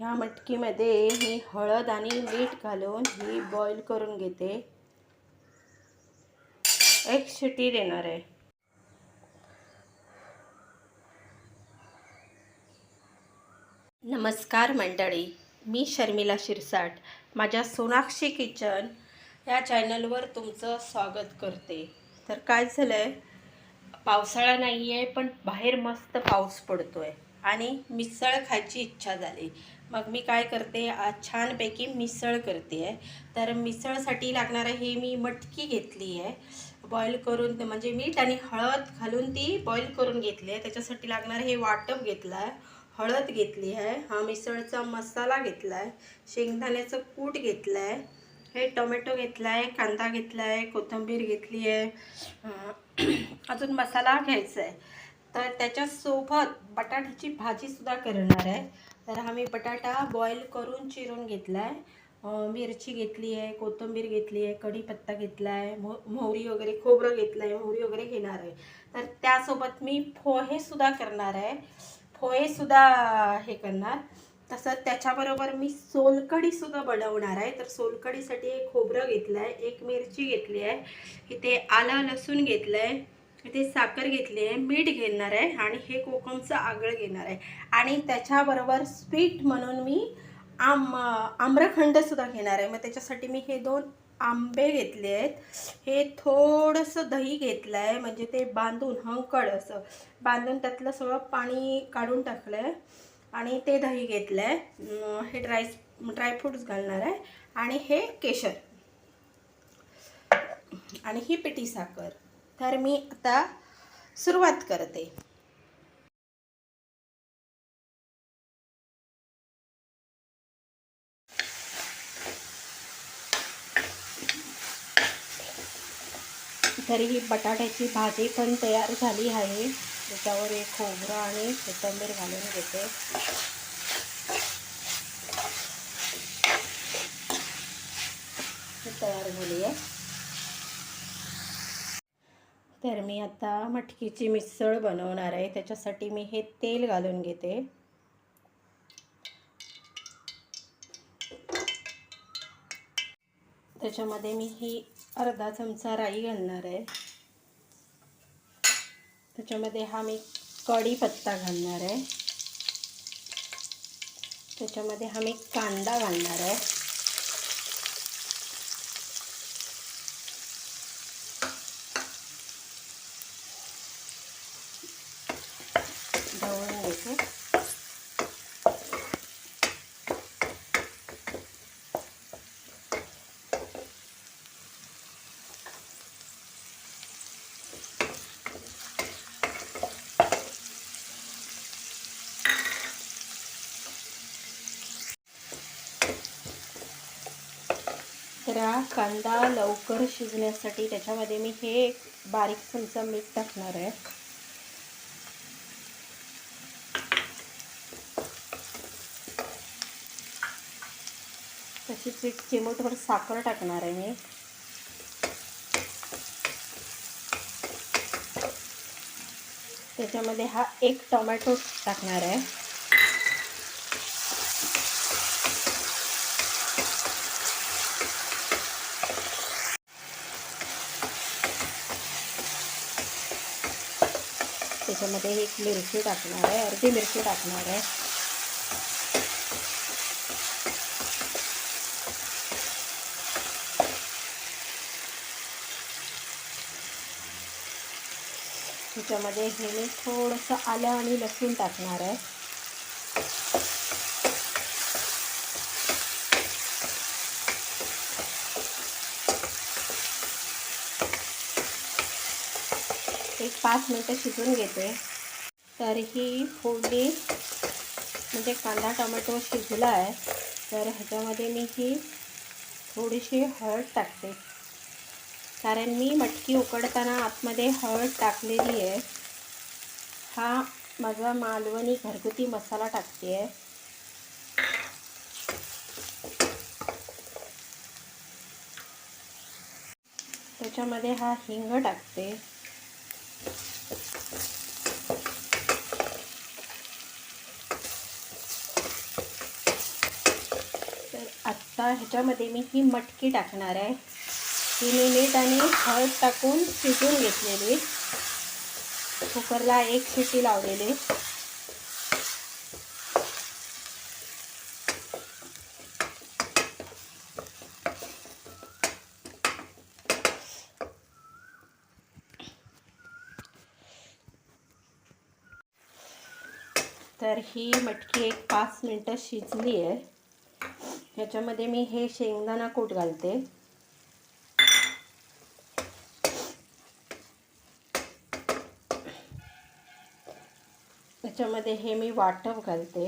ह्या मटकीमध्ये मी हळद आणि मीठ घालून ही बॉईल करून घेते. एक शिटी देणार आहे. नमस्कार मंडळी मी शर्मिला शिरसाट माझ्या सोनाक्षी किचन या चॅनलवर तुमचं स्वागत करते. तर काय झालं आहे पावसाळा नाही आहे पण बाहेर मस्त पाऊस पडतो आहे आणि मिसळ खायची इच्छा झाली. मग मी काय करते आज छानपैकी मिसळ करते. आहे तर मिसळसाठी लागणारं हे मी मटकी घेतली आहे. बॉईल करून म्हणजे मीठ आणि हळद घालून ती बॉईल करून घेतली आहे. त्याच्यासाठी लागणारं हे वाटप घेतलं आहे. हळद घेतली आहे. हा मिसळचा मसाला घेतला आहे. शेंगदाण्याचं कूट घेतलं आहे. हे टोमॅटो घेतला आहे कांदा घेतला आहे कोथिंबीर घेतली आहे. अजून मसाला घ्यायचा आहे. तर त्याच्यासोबत बटाट्याची भाजीसुद्धा करणार आहे. तर हा मी बटाटा बॉईल करून चिरून घेतला आहे मिरची घेतली आहे कोथिंबीर घेतली आहे कढीपत्ता घेतला आहे मो मोहरी वगैरे खोबरं घेतलं आहे मोहरी वगैरे घेणार आहे. तर त्यासोबत मी पोहेसुद्धा करणार आहे. पोहेसुद्धा हे करणार. तसंच त्याच्याबरोबर मी सोलकढीसुद्धा बनवणार आहे. तर सोलकढीसाठी एक खोबरं घेतलं आहे एक मिरची घेतली आहे. इथे आलं लसूण घेतलं आहे इथे साखर घेतली आहे मीठ घेणार आहे आणि हे कोकमचं आगळ घेणार आहे. आणि त्याच्याबरोबर स्वीट म्हणून मी आम आम्रखंडसुद्धा घेणार आहे. मग त्याच्यासाठी मी हे दोन आंबे घेतले आहेत. हे थोडंसं दही घेतलं आहे म्हणजे ते बांधून हंकड असं. बांधून त्यातलं सगळं पाणी काढून टाकलं आहे. आणि ते दही घेतलं आहे. हे ड्राय ड्रायफ्रूट्स घालणार आहे. आणि हे केशर. आणि ही पिठी साखर. तर मी आता सुरुवात करते. तरी ही बटाट्याची भाजी पण तयार झाली आहे. त्याच्यावर एक खोबरं आणि कोथंबीर घालून घेते. तयार झाली आहे. तर मी आता मटकीची मिसळ बनवणार आहे. त्याच्यासाठी मी हे तेल घालून घेते. त्याच्यामध्ये मी ही अर्धा चमचा राई घालणार आहे. त्याच्यामध्ये हा मी कढीपत्ता घालणार आहे. त्याच्यामध्ये हा मी कांदा घालणार आहे ढवळून घेते तर कांदा लवकर शिजण्यासाठी त्याच्यामध्ये मी हे एक बारीक चमचा मीठ टाकणार आहे. तशीच एक चिमूटभर साखर टाकणार आहे मी. त्याच्यामध्ये हा एक टोमॅटो टाकणार आहे. त्याच्यामध्ये एक मिरची टाकणार आहे अर्धी मिरची टाकणार आहे. त्याच्यामध्ये हे मी थोडंसं आलं आणि लसूण टाकणार आहे. एक पाच मिनटं शिजून घेते तर ही फोडणी म्हणजे कांदा टोमॅटो शिजला आहे. तर ह्याच्यामध्ये मी ही थोडीशी हळद टाकते. कारण मी मटकी उकडताना आतमध्ये हळद टाकलेली आहे. हा माझा मालवणी घरगुती मसाला टाकते आहे त्याच्यामध्ये हा हिंग टाकते. तर आत्ता ह्याच्यामध्ये मी ही मटकी टाकणार आहे. ती मी मीठ आणि हळद टाकून शिजून घेतलेली. कुकरला एक शिटी लावलेली. तर ही मटकी एक पाच मिनटं शिजली आहे ह्याच्यामध्ये मी हे शेंगदाणा कूट घालते. त्याच्यामध्ये हे मी वाटप घालते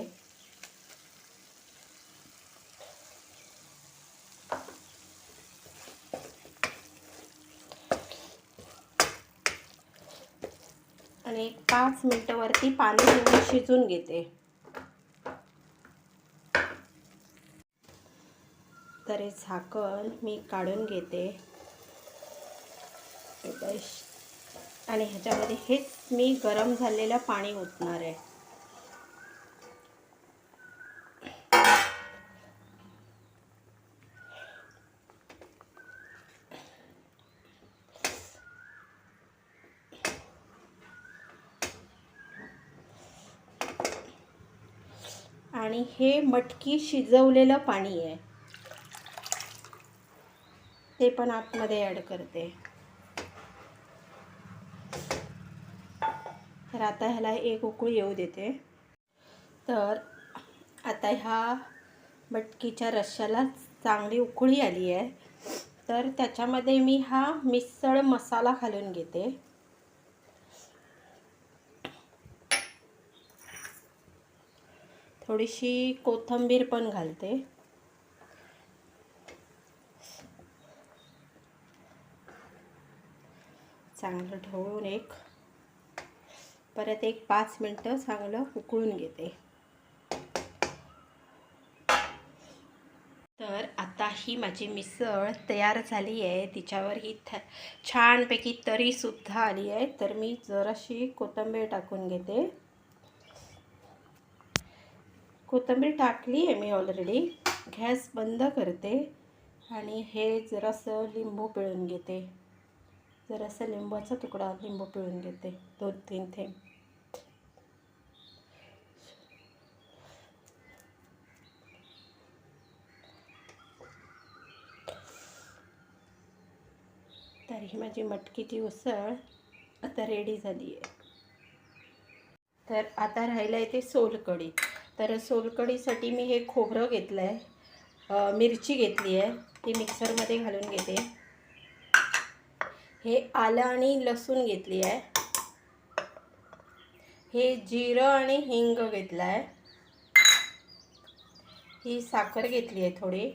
आणि एक पाच मिनटावरती पाणी देऊन शिजून घेते. तर हे झाकण मी काढून घेते. आणि ह्याच्यामध्ये हेच मी गरम झालेलं पाणी ओतणार आहे. आणि हे मटकी शिजवलेलं पाणी आहे. ते पण आतमध्ये ॲड करते. तर आता ह्याला एक उकळी येऊ देते. तर आता ह्या मटकीच्या रश्श्याला चांगली उकळी आली आहे. तर त्याच्यामध्ये मी हा मिसळ मसाला घालून घेते. थोडीशी कोथिंबीर पण घालते. चांगलं ढवळून एक परत एक पाच मिनटं चांगलं उकळून घेते. तर आता ही माझी मिसळ तयार झाली आहे. तिच्यावर ही थ छानपैकी तरीसुद्धा आली आहे. तर मी जराशी कोथिंबीर टाकून घेते. कोथिंबीर टाकली आहे मी ऑलरेडी गॅस बंद करते आणि हे जरासं लिंबू पिळून घेते. जरासं लिंबाचा तुकडा लिंबू पिळून घेते. दोन तीन थेंब. तर ही माझी मटकीची उसळ आता रेडी झाली आहे. तर आता राहिलं आहे ते सोलकढी. तर सोलकढीसाठी मी हे खोबरं घेतलं आहे मिरची घेतली आहे. ती मिक्सरमध्ये घालून घेते. हे आलं आणि लसूण घेतली आहे. हे जिरं आणि हिंग घेतलं आहे ही साखर घेतली आहे थोडी.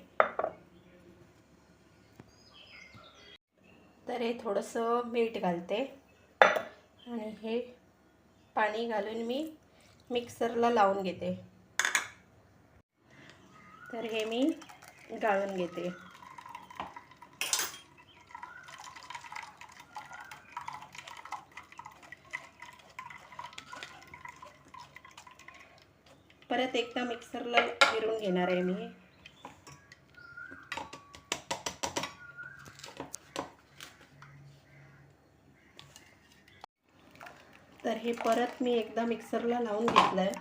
तर हे थोडंसं मीठ घालते. आणि हे पाणी घालून मी मिक्सरला लावून घेते. तर हे मी गाळून घेते. परत एकदा मिक्सरला फिरून घेणार आहे मी. हे परत मी एकदा मिक्सरला लावून घेतलं आहे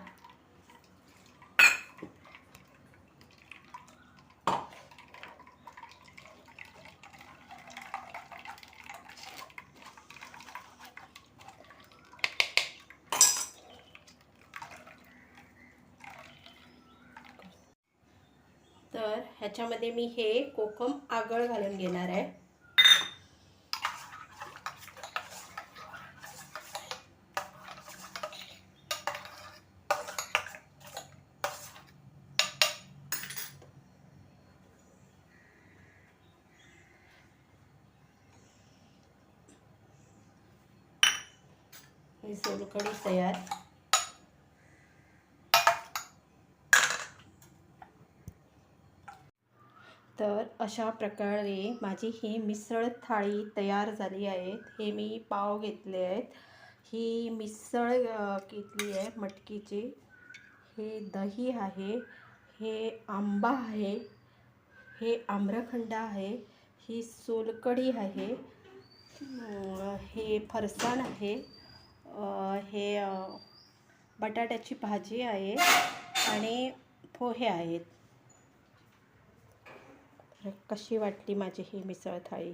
तर ह्याच्यामध्ये मी हे कोकम आगळ घालून घेणार आहे. ही सोलकढी तयार तर अशा प्रकारे माझी ही मिसळ थाळी तयार झाली आहे. हे मी पाव घेतले आहेत. ही मिसळ घेतली आहे मटकीची. हे दही आहे. हे आंबा आहे. हे आम्रखंड आहे. ही सोलकढी आहे. हे फरसाण आहे. हे बटाट्याची भाजी आहे आणि पोहे आहेत. कशी वाटली माझी ही मिसळ थाळी?